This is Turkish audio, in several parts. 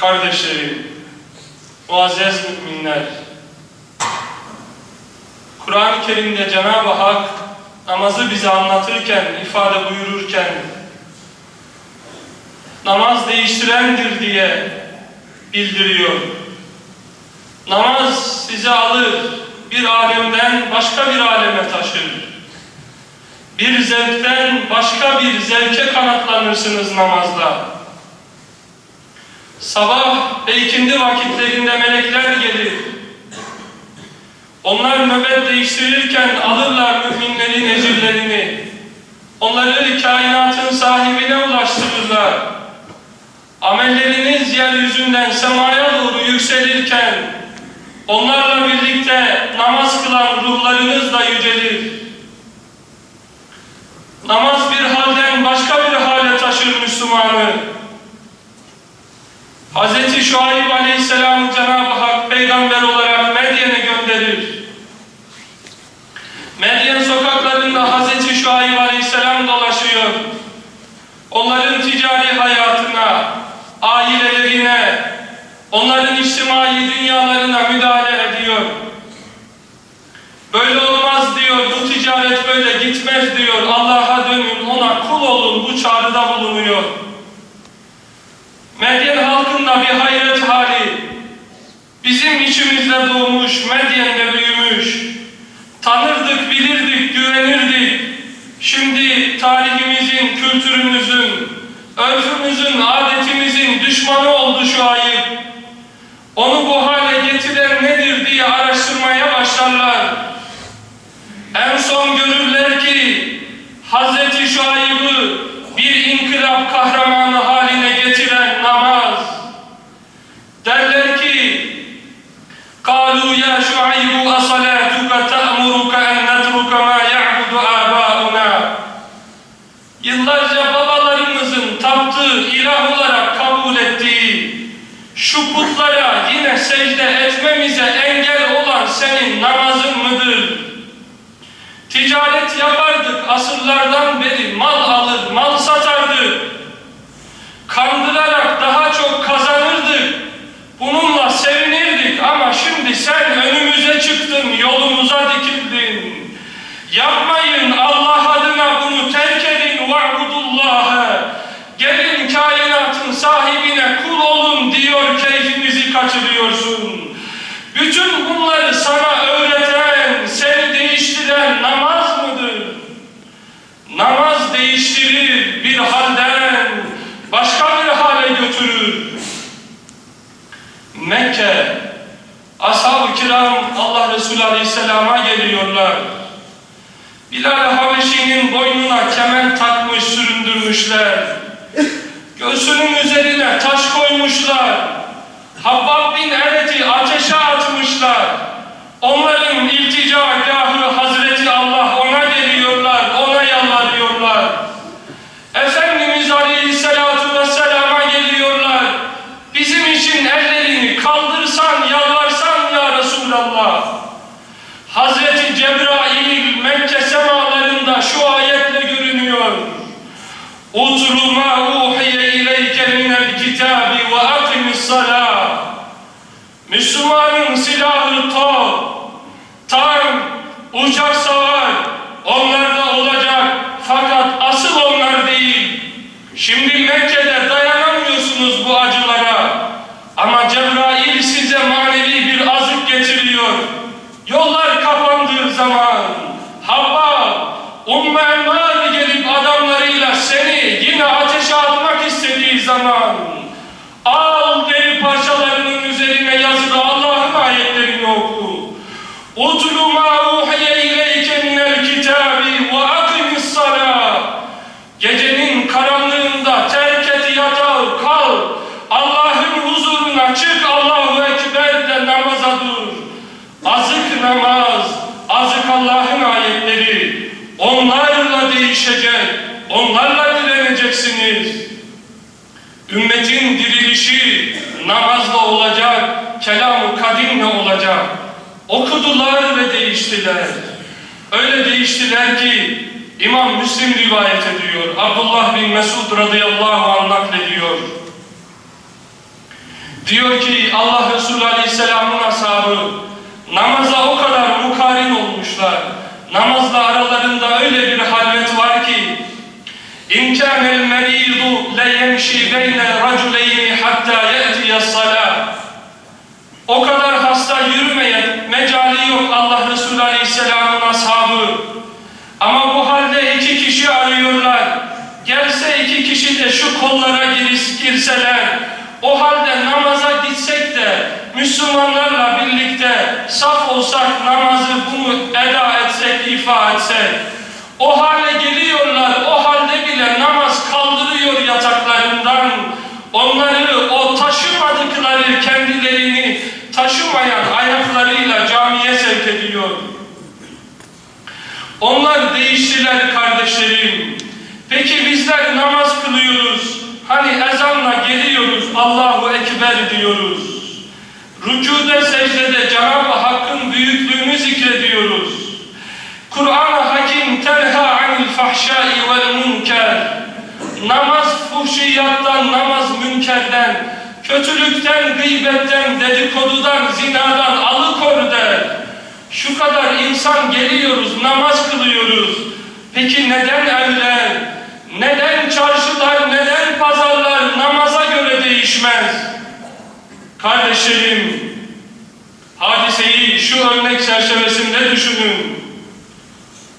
Kardeşlerim, muazzez müminler, Kur'an-ı Kerim'de Cenab-ı Hak namazı bize anlatırken, ifade buyururken namaz değiştirendir diye bildiriyor. Namaz sizi alır, bir alemden başka bir aleme taşır. Bir zevkten başka bir zevke kanatlanırsınız namazla. Sabah ve ikindi vakitlerinde melekler gelir. Onlar nöbet değiştirirken alırlar müminlerin ecirlerini. Onları kainatın sahibine ulaştırırlar. Amelleriniz yeryüzünden semaya doğru yükselirken onlarla birlikte namaz kılan ruhlarınız da yücelir. Namaz bir halden başka bir hale taşır Müslümanı. Hz. Şuayb Aleyhisselam'ı Cenab-ı Hak peygamber olarak Medyen'e gönderir. Medyen sokaklarında Hz. Şuayb Aleyhisselam dolaşıyor. Onların ticari hayatına, ailelerine, onların içtimai dünyalarına müdahale ediyor. Böyle olmaz diyor, bu ticaret böyle gitmez diyor. Allah'a dönün, ona kul olun, bu çağrıda bulunuyor. Medyen halkında bir hayret hali, bizim içimizde doğmuş, Medyen'de büyümüş. Tanırdık, bilirdik, güvenirdik. Şimdi tarihimizin, kültürümüzün, örfümüzün, adetimizin düşmanı oldu şu ayıp. Onu bu hale getiren nedir diye araştırmaya başlarlar. En son görürler ki Hz. Şuayb'ı bir inkılap kahramanı شعيب أصلاتك تأمرك أن نترك ما يعبد آباؤنا Yıllarca babalarımızın taptığı ilah olarak kabul ettiği şu putlara yine secde etmemize engel olan senin namazın mıdır? Ticaret yapardık asırlardan beri mal alır, mal satardık. Kandırarak keyfimizi kaçırıyorsun. Bütün bunları sana öğreten, seni değiştiren namaz mıdır? Namaz değiştirir bir halden başka bir hale götürür. Mekke, ashab-ı kiram Allah Resulü Aleyhisselam'a geliyorlar. Bilal Habeşi'nin boynuna kemer takmış süründürmüşler. Göğsünün üzerine taş koymuşlar. Habbab bin Eret'i ateşe atmışlar. Onların ilticagahı Hazreti Allah ona geliyorlar, ona yalvarıyorlar. Efendimiz Aleyhisselatü Vesselam'a geliyorlar. Bizim için ellerini kaldırsan, yalvarsan ya Resulallah. Hazreti Cebrail Mekke semalarında şu ayetle görünüyor. Utlu ma uhiye ileyke minel kitabi ve akimis salah. Müslümanın silahı top, tank, uçak savar, onlar da olacak fakat asıl onlar değil. Şimdi Mekke'de dayanamıyorsunuz bu acılara. Ama Cebrail size manevi bir azık getiriyor. Yollar kapandığı zaman Habba, Umme Emmar gelip adamlarıyla seni yine ateşe atmak istediği zaman al deri parçalarının üzerine yazılı Allah'ın ayetlerini oku. Ma uhiye ileyke minel kitabi ve akimis salah. Gecenin karanlığında terk et yatağı kal. Allah'ın huzuruna çık Allahu Ekber de namaza dur. Azık namaz, azık Allah'ın ayetleri. Onlarla değişecek, onlarla direneceksiniz. Ümmetin dirilişi namazla olacak, kelam-ı kadimle olacak. Okudular ve değiştiler. Öyle değiştiler ki İmam Müslim rivayet ediyor. Abdullah bin Mesud radıyallahu anh naklediyor. Diyor ki Allah Resulü Aleyhisselam'ın ashabı namaza o kadar mukarin olmuşlar. Namazla aralarında öyle bir halvet var ki İn kânel merîdu le yemşi beyne raculeyni hattâ ye'tiye salâh O kadar hasta yürümeye mecali yok Allah Resulü Aleyhisselam'ın ashabı. Ama bu halde iki kişi arıyorlar. Gelse de şu kollara girseler, o halde namaza gitsek de Müslümanlarla birlikte saf olsak namazı bunu eda etsek, ifa etsek. O hale geliyorlar, o halde bile namaz kaldırıyor yataklarından. Onları o taşımadıkları kendilerini taşımayan ayaklarıyla camiye sevk ediyor. Onlar değiştiler kardeşlerim. Peki bizler namaz kılıyoruz. Hani ezanla geliyoruz, Allahu Ekber diyoruz. Rükuda secdede Cenab-ı Hakk'ın büyüklüğünü zikrediyoruz. Kur'an-ı Hakim tenha anil fahşai vel münker. Namaz fuhşiyattan, namaz münkerden, kötülükten, gıybetten, dedikodudan, zinadan alıkor der. Şu kadar insan geliyoruz, namaz kılıyoruz. Peki neden evler, neden Kardeşlerim, hadiseyi şu örnek çerçevesinde düşünün.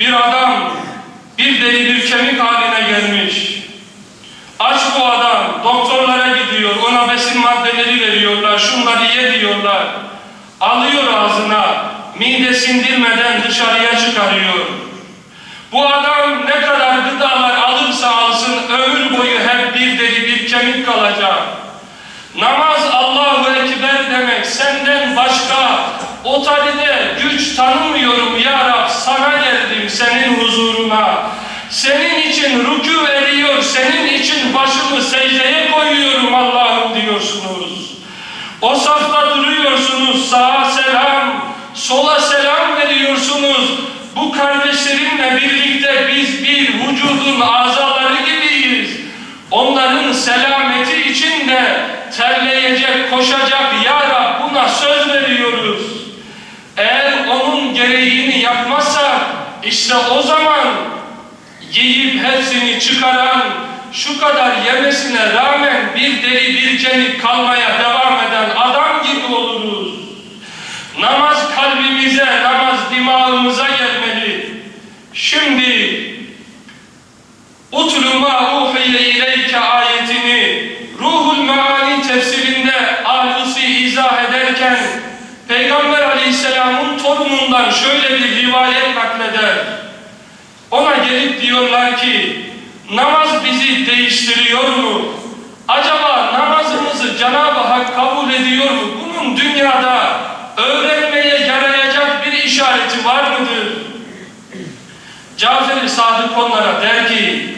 Bir adam bir deri bir kemik haline gelmiş. Aç bu adam, doktorlara gidiyor, ona besin maddeleri veriyorlar, şunları ye diyorlar. Alıyor ağzına, mide sindirmeden dışarıya çıkarıyor. Bu adam ne kadar gıdalar alırsa alsın ömür boyu hep bir deri bir kemik kalacak. Namaz Allahu Ekber demek senden başka otorite güç tanımıyorum ya Rab sana geldim senin huzuruna. Senin için rükû ediyor, senin için başımı secdeye koyuyorum Allah'ım diyorsunuz. O safta duruyorsunuz, sağa selam, sola selam veriyorsunuz. Bu kardeşlerimle birlikte biz bir vücudun azaları gibiyiz. Onların selameti için de terleyecek, koşacak ya Rab buna söz veriyoruz. Eğer onun gereğini yapmazsak işte o zaman yiyip çıkaran şu kadar yemesine rağmen bir deri bir kemik kalmaya devam eden adam gibi oluruz. Namaz kalbimize, namaz dimağımıza gelmeli. Şimdi Utlu ma uhiye ileyke ayetini Ruhul Meani tefsirinde ahlısı izah ederken Peygamber Aleyhisselam'ın torunundan şöyle bir rivayet nakleder. Ona gelip diyorlar ki namaz bizi değiştiriyor mu? Acaba namazımızı Cenab-ı Hak kabul ediyor mu? Bunun dünyada öğrenmeye yarayacak bir işareti var mıdır? Cafer-i Sadık onlara der ki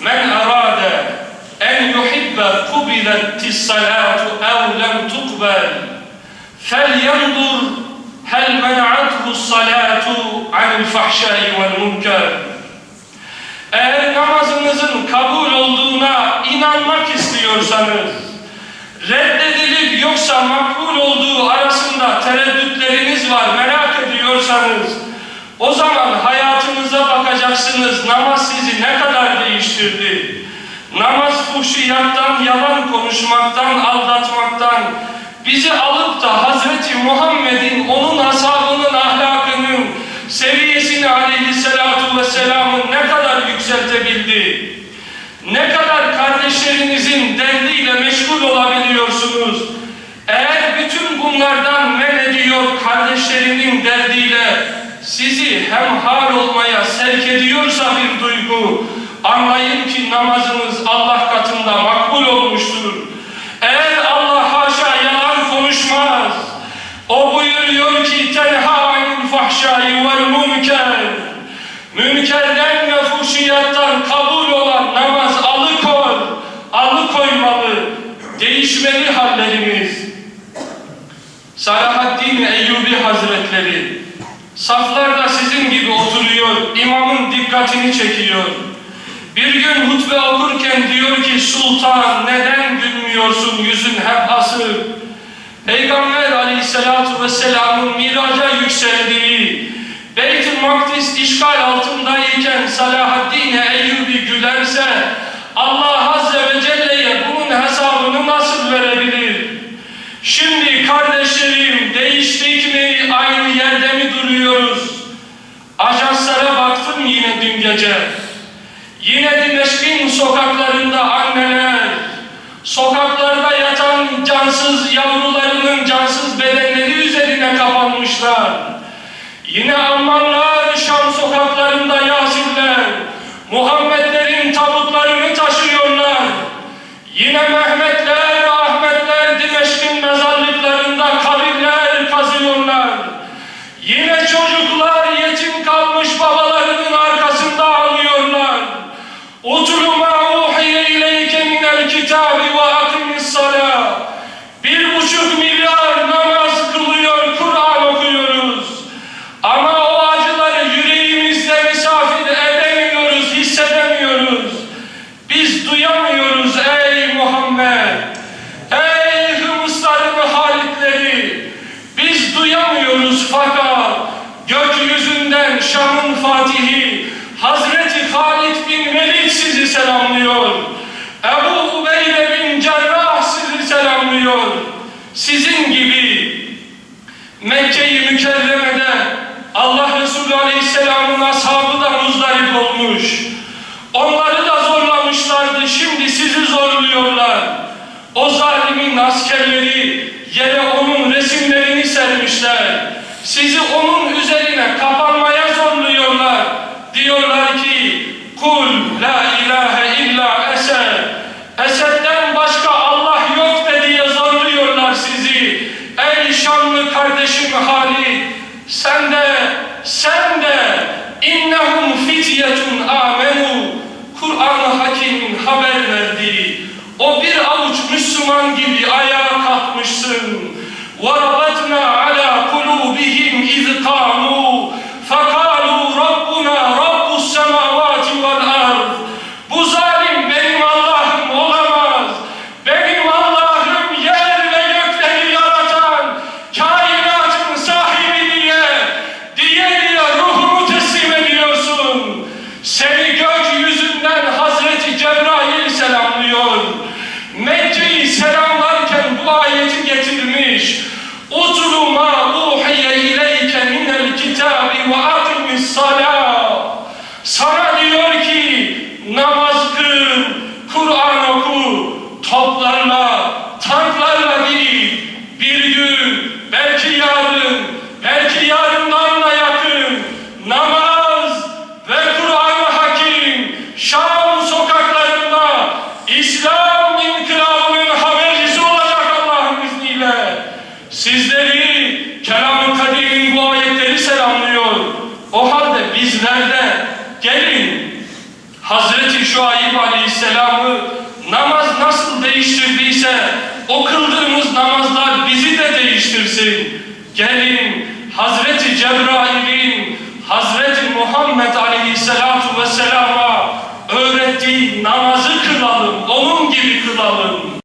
Men arade en yuhibbe kubilettis salatu ev lem tukbel felyendur hel men'athu salatu anil fahşai vel münker Eğer namazınızın kabul olduğuna inanmak istiyorsanız reddedilip yoksa makbul olduğu arasında tereddütleriniz var merak ediyorsanız o zaman hayatınıza bakacaksınız namaz sizi ne kadar değiştirdi. Namaz fuhşiyattan, yalan konuşmaktan, aldatmaktan bizi alıp da Hazreti Muhammed'in, onun ashabının ahlakının seviyesini aleyhissalatu vesselamın ne kadar yükseltebildi. Ne kadar kardeşlerinizin derdiyle meşgul olabiliyorsunuz. Eğer bütün bunlardan men ediyor kardeşlerinin derdiyle sizi hemhal olmaya sevk ediyorsa bir duygu, anlayın ki namazınız Allah katında makbul olmuştur. Eğer Allah haşa yalan konuşmaz, o buyuruyor ki tenha anil fahşai vel münker, münkerden ve fuhşiyattan kabul olan namaz alıkoy, alıkoymalı, değişmeli hallerimiz. Salahaddin Eyyubi Hazretleri Saflarda sizin gibi oturuyor, imamın dikkatini çekiyor. Bir gün hutbe okurken diyor ki sultan neden gülmüyorsun yüzün hep asık. Peygamber aleyhissalatu vesselamın miraca yükseldiği, Beyt-i Makdis işgal altındayken Salahaddin Eyyubi gülerse Allah Azze ve Celle'ye bunun hesabını nasıl verebilir? Şimdi kardeşlerim değiştik mi aynı yerde mi duruyoruz? Ajanslara baktım yine dün gece. Yine Dimeşk'in sokaklarında anneler, sokaklarda yatan cansız yavrularının cansız bedenleri üzerine kapanmışlar. Yine Ammanlar Şam sokaklarında Yasirler, Muhammedlerin tabutlarını taşıyorlar. Yine Mehmetler, Şam'ın Fatihi Hazreti Halid bin Velid sizi selamlıyor. Ebu Ubeyde bin Cerrah sizi selamlıyor. Sizin gibi Mekke-i Mükerreme'de Allah Resulü Aleyhisselam'ın ashabı da muzdarip olmuş. Onları da zorlamışlardı, şimdi sizi zorluyorlar. O zalimin askerleri yere onun resimlerini sermişler. Sizi onun üzerine kapanmaya zorluyorlar. Diyorlar ki, Kul la Sana diyor ki namaz kıl, Kur'an oku, toplarla, tanklarla değil, bir gün, belki yarın, belki yarından da yakın, namaz ve Kur'an-ı Hakim, Şam sokaklarında İslam inkılabının habercisi olacak Allah'ın izniyle. Sizleri Kelam-ı Kadir'in bu ayetleri selamlıyor. O halde bizler de gelin Hazreti Şuayb Aleyhisselam'ı namaz nasıl değiştirdiyse o kıldığımız namazlar bizi de değiştirsin. Gelin Hazreti Cebrail'in Hazreti Muhammed Aleyhisselatu Vesselam'a öğrettiği namazı kılalım, onun gibi kılalım.